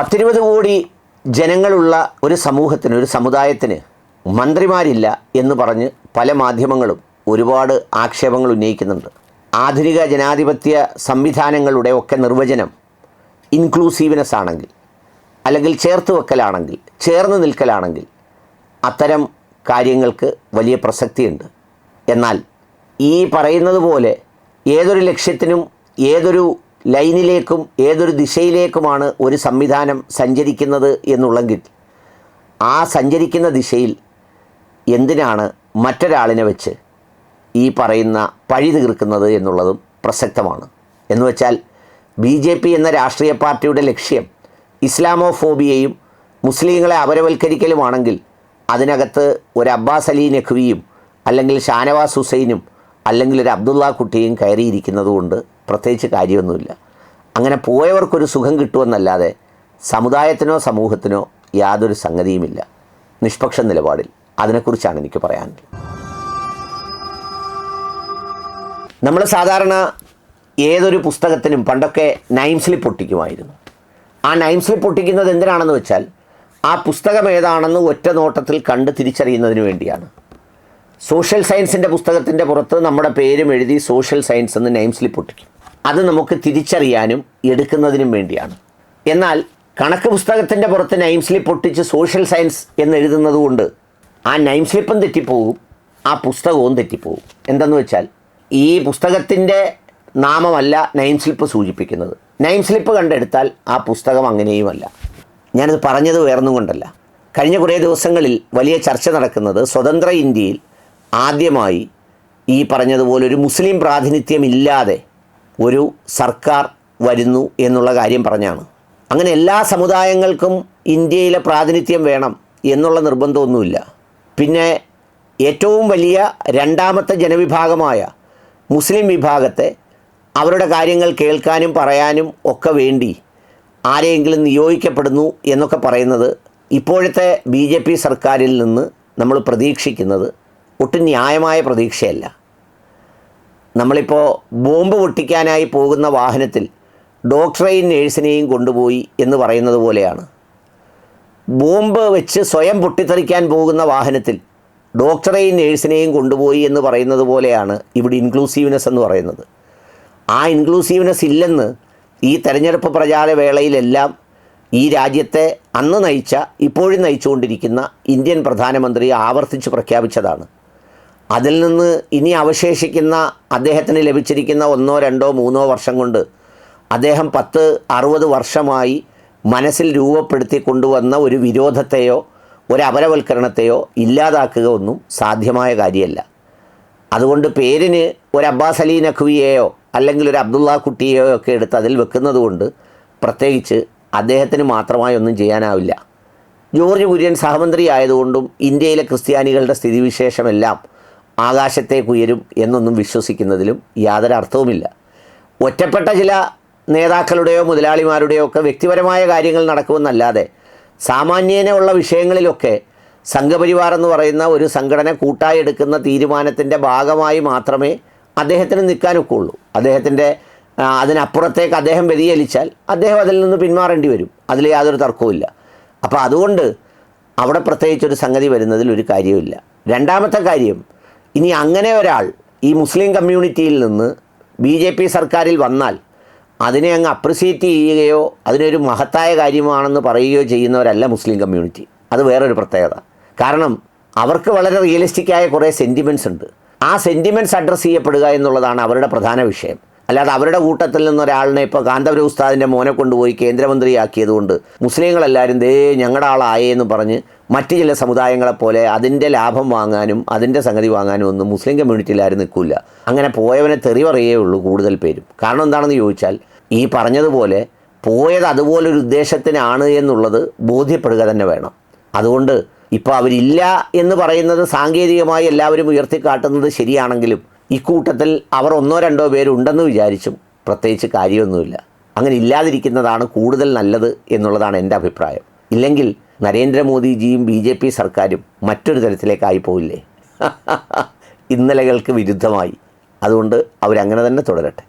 പത്തിരുപത് കോടി ജനങ്ങളുള്ള ഒരു സമൂഹത്തിന് ഒരു സമുദായത്തിന് മന്ത്രിമാരില്ല എന്ന് പറഞ്ഞ് പല മാധ്യമങ്ങളും ഒരുപാട് ആക്ഷേപങ്ങൾ ഉന്നയിക്കുന്നുണ്ട്. ആധുനിക ജനാധിപത്യ സംവിധാനങ്ങളുടെ ഒക്കെ നിർവചനം ഇൻക്ലൂസീവ്നെസ് ആണെങ്കിൽ അല്ലെങ്കിൽ ചേർത്ത് വെക്കലാണെങ്കിൽ ചേർന്ന് നിൽക്കലാണെങ്കിൽ അത്തരം കാര്യങ്ങൾക്ക് വലിയ പ്രസക്തിയുണ്ട്. എന്നാൽ ഈ പറയുന്നത് പോലെ ഏതൊരു ലക്ഷ്യത്തിനും ഏതൊരു ലൈനിലേക്കും ഏതൊരു ദിശയിലേക്കുമാണ് ഒരു സംവിധാനം സഞ്ചരിക്കുന്നത് എന്നുള്ളെങ്കിൽ ആ സഞ്ചരിക്കുന്ന ദിശയിൽ എന്തിനാണ് മറ്റൊരാളിനെ വെച്ച് ഈ പറയുന്ന പഴി തീർക്കുന്നത് എന്നുള്ളതും പ്രസക്തമാണ്. എന്ന് വെച്ചാൽ ബി ജെ പി എന്ന രാഷ്ട്രീയ പാർട്ടിയുടെ ലക്ഷ്യം ഇസ്ലാമോഫോബിയയും മുസ്ലിങ്ങളെ അപരവൽക്കരിക്കലുമാണെങ്കിൽ അതിനകത്ത് ഒരു അബ്ബാസ് അലി നഖ്വിയും അല്ലെങ്കിൽ ഷാനവാസ് ഹുസൈനും അല്ലെങ്കിൽ ഒരു അബ്ദുള്ള കുട്ടിയും കയറിയിരിക്കുന്നത് കൊണ്ട് പ്രത്യേകിച്ച് കാര്യമൊന്നുമില്ല. അങ്ങനെ പോയവർക്കൊരു സുഖം കിട്ടുമെന്നല്ലാതെ സമുദായത്തിനോ സമൂഹത്തിനോ യാതൊരു സംഗതിയുമില്ല. നിഷ്പക്ഷ നിലപാടിൽ. അതിനെക്കുറിച്ചാണ് എനിക്ക് പറയാനുള്ളത്. നമ്മൾ സാധാരണ ഏതൊരു പുസ്തകത്തിനും പണ്ടൊക്കെ നൈം സ്ലിപ്പ് ഒട്ടിക്കുമായിരുന്നു ആ നൈം സ്ലിപ്പ് ഒട്ടിക്കുന്നത് എന്തിനാണെന്ന് വെച്ചാൽ ആ പുസ്തകം ഏതാണെന്ന് ഒറ്റ നോട്ടത്തിൽ കണ്ട് തിരിച്ചറിയുന്നതിന് വേണ്ടിയാണ്. സോഷ്യൽ സയൻസിന്റെ പുസ്തകത്തിന്റെ പുറത്ത് നമ്മുടെ പേരും എഴുതി സോഷ്യൽ സയൻസ് എന്ന് നെയിം സ്ലിപ്പ് ഒട്ടിക്കും അത് നമുക്ക് തിരിച്ചറിയാനും എടുക്കുന്നതിനും വേണ്ടിയാണ്. എന്നാൽ കണക്ക് പുസ്തകത്തിന്റെ പുറത്ത് നൈം സ്ലിപ്പ് ഒട്ടിച്ച് സോഷ്യൽ സയൻസ് എന്ന് എഴുതുന്നത് കൊണ്ട് ആ നൈം സ്ലിപ്പും തെറ്റിപ്പോവും ആ പുസ്തകവും തെറ്റിപ്പോവും. എന്തെന്ന് വെച്ചാൽ ഈ പുസ്തകത്തിന്റെ നാമമല്ല നൈം സ്ലിപ്പ് സൂചിപ്പിക്കുന്നത്. നൈം സ്ലിപ്പ് കണ്ടെടുത്താൽ ആ പുസ്തകം അങ്ങനെയുമല്ല. ഞാനത് പറഞ്ഞത് വേറൊന്നും കൊണ്ടല്ല. കഴിഞ്ഞ കുറേ ദിവസങ്ങളിൽ വലിയ ചർച്ച നടക്കുന്നത് സ്വതന്ത്ര ഇന്ത്യയിൽ ആദ്യമായി ഈ പറഞ്ഞതുപോലെ ഒരു മുസ്ലിം പ്രാതിനിധ്യമില്ലാതെ ഒരു സർക്കാർ വരുന്നു എന്നുള്ള കാര്യം പറഞ്ഞാണ്. അങ്ങനെ എല്ലാ സമുദായങ്ങൾക്കും ഇന്ത്യയിലെ പ്രാതിനിധ്യം വേണം എന്നുള്ള നിർബന്ധമൊന്നുമില്ല. പിന്നെ ഏറ്റവും വലിയ രണ്ടാമത്തെ ജനവിഭാഗമായ മുസ്ലിം വിഭാഗത്തെ അവരുടെ കാര്യങ്ങൾ കേൾക്കാനും പറയാനും ഒക്കെ വേണ്ടി ആരെയെങ്കിലും നിയോഗിക്കപ്പെടുന്നു എന്നൊക്കെ പറയുന്നത് ഇപ്പോഴത്തെ ബി സർക്കാരിൽ നിന്ന് നമ്മൾ പ്രതീക്ഷിക്കുന്നത് ഒട്ടും ന്യായമായ പ്രതീക്ഷയല്ല. നമ്മളിപ്പോൾ ബോംബ് പൊട്ടിക്കാനായി പോകുന്ന വാഹനത്തിൽ ഡോക്ടറെയും നേഴ്സിനെയും കൊണ്ടുപോയി എന്ന് പറയുന്നത് പോലെയാണ്. ബോംബ് വെച്ച് സ്വയം പൊട്ടിത്തെറിക്കാൻ പോകുന്ന വാഹനത്തിൽ ഡോക്ടറെയും നേഴ്സിനെയും കൊണ്ടുപോയി എന്ന് പറയുന്നത് പോലെയാണ് ഇവിടെ ഇൻക്ലൂസീവ്നെസ് എന്ന് പറയുന്നത്. ആ ഇൻക്ലൂസീവ്നെസ് ഇല്ലെന്ന് ഈ തെരഞ്ഞെടുപ്പ് പ്രചാര വേളയിലെല്ലാം ഈ രാജ്യത്തെ അന്ന് നയിച്ച ഇപ്പോഴും നയിച്ചുകൊണ്ടിരിക്കുന്ന ഇന്ത്യൻ പ്രധാനമന്ത്രി ആവർത്തിച്ച് പ്രഖ്യാപിച്ചതാണ്. അതിൽ നിന്ന് ഇനി അവശേഷിക്കുന്ന അദ്ദേഹത്തിന് ലഭിച്ചിരിക്കുന്ന ഒന്നോ രണ്ടോ മൂന്നോ വർഷം കൊണ്ട് അദ്ദേഹം പത്ത് അറുപത് വർഷമായി മനസ്സിൽ രൂപപ്പെടുത്തി കൊണ്ടുവന്ന ഒരു വിരോധത്തെയോ ഒരു അപരവൽക്കരണത്തെയോ ഇല്ലാതാക്കുക ഒന്നും സാധ്യമായ കാര്യമല്ല. അതുകൊണ്ട് പേരിന് ഒരു അബ്ബാസ് അലി നഖ്വിയെയോ അല്ലെങ്കിൽ ഒരു അബ്ദുള്ള കുട്ടിയെയോ ഒക്കെ എടുത്ത് അതിൽ വെക്കുന്നത് കൊണ്ട് പ്രത്യേകിച്ച് അദ്ദേഹത്തിന് മാത്രമായി ഒന്നും ചെയ്യാനാവില്ല. ജോർജ് കുര്യൻ സഹമന്ത്രി ആയതുകൊണ്ടും ഇന്ത്യയിലെ ക്രിസ്ത്യാനികളുടെ സ്ഥിതിവിശേഷമെല്ലാം ആകാശത്തേക്ക് ഉയരും എന്നൊന്നും വിശ്വസിക്കുന്നതിലും യാതൊരു അർത്ഥവുമില്ല. ഒറ്റപ്പെട്ട ചില നേതാക്കളുടെയോ മുതലാളിമാരുടെയോ ഒക്കെ വ്യക്തിപരമായ കാര്യങ്ങൾ നടക്കുമെന്നല്ലാതെ സാമാന്യേന ഉള്ള വിഷയങ്ങളിലൊക്കെ സംഘപരിവാർ എന്ന് പറയുന്ന ഒരു സംഘടന കൂട്ടായി എടുക്കുന്ന തീരുമാനത്തിന്റെ ഭാഗമായി മാത്രമേ അദ്ദേഹത്തിന് നിൽക്കാനൊക്കെ ഉള്ളൂ അദ്ദേഹത്തിന്റെ അതിനപ്പുറത്തേക്ക് അദ്ദേഹം വ്യതിചലിച്ചാൽ അദ്ദേഹം അതിൽ നിന്ന് പിന്മാറേണ്ടി വരും. അതിൽ യാതൊരു തർക്കവുമില്ല. അപ്പോൾ അതുകൊണ്ട് അവിടെ പ്രത്യേകിച്ചൊരു സംഗതി വരുന്നതിൽ ഒരു കാര്യവുമില്ല. രണ്ടാമത്തെ കാര്യം ഇനി അങ്ങനെ ഒരാൾ ഈ മുസ്ലിം കമ്മ്യൂണിറ്റിയിൽ നിന്ന് ബി ജെ പി സർക്കാരിൽ വന്നാൽ അതിനെ അങ്ങ് അപ്രിസിയേറ്റ് ചെയ്യുകയോ അതിനൊരു മഹത്തായ കാര്യമാണെന്ന് പറയുകയോ ചെയ്യുന്നവരല്ല മുസ്ലിം കമ്മ്യൂണിറ്റി. അത് വേറൊരു പ്രത്യേകത. കാരണം അവർക്ക് വളരെ റിയലിസ്റ്റിക്കായ കുറേ സെന്റിമെന്റ്സ് ഉണ്ട്. ആ സെന്റിമെന്റ്സ് അഡ്രസ്സ് ചെയ്യപ്പെടുക എന്നുള്ളതാണ് അവരുടെ പ്രധാന വിഷയം. അല്ലാതെ അവരുടെ കൂട്ടത്തിൽ നിന്ന് ഒരാളിനെ ഇപ്പോൾ കാന്തപുര ഉസ്താദിന്റെ മോനെ കൊണ്ടുപോയി കേന്ദ്രമന്ത്രിയാക്കിയതുകൊണ്ട് മുസ്ലിങ്ങളെല്ലാവരും ദേ ഞങ്ങളുടെ ആളായേ എന്ന് പറഞ്ഞ് മറ്റ് ചില സമുദായങ്ങളെപ്പോലെ അതിന്റെ ലാഭം വാങ്ങാനും അതിന്റെ സംഗതി വാങ്ങാനും ഒന്നും മുസ്ലിം കമ്മ്യൂണിറ്റിയിൽ ആരും നിൽക്കില്ല അങ്ങനെ പോയവനെ തെറി പറയേ ഉള്ളൂ കൂടുതൽ പേരും. കാരണം എന്താണെന്ന് ചോദിച്ചാൽ ഈ പറഞ്ഞതുപോലെ പോയത് അതുപോലൊരു ഉദ്ദേശത്തിനാണ് എന്നുള്ളത് ബോധ്യപ്പെടുക തന്നെ വേണം. അതുകൊണ്ട് ഇപ്പോൾ അവരില്ല എന്ന് പറയുന്നത് സാങ്കേതികമായി എല്ലാവരും ഉയർത്തിക്കാട്ടുന്നത് ശരിയാണെങ്കിലും ഇക്കൂട്ടത്തിൽ അവർ ഒന്നോ രണ്ടോ പേരുണ്ടെന്ന് വിചാരിച്ചും പ്രത്യേകിച്ച് കാര്യമൊന്നുമില്ല. അങ്ങനെ ഇല്ലാതിരിക്കുന്നതാണ് കൂടുതൽ നല്ലത് എന്നുള്ളതാണ് എന്റെ അഭിപ്രായം. ഇല്ലെങ്കിൽ നരേന്ദ്രമോദിജിയും ബി ജെ പി സർക്കാരും മറ്റൊരു തരത്തിലേക്കായി പോയില്ലേ ഇന്നലകൾക്ക് വിരുദ്ധമായി. അതുകൊണ്ട് അവരങ്ങനെ തന്നെ തുടരട്ടെ.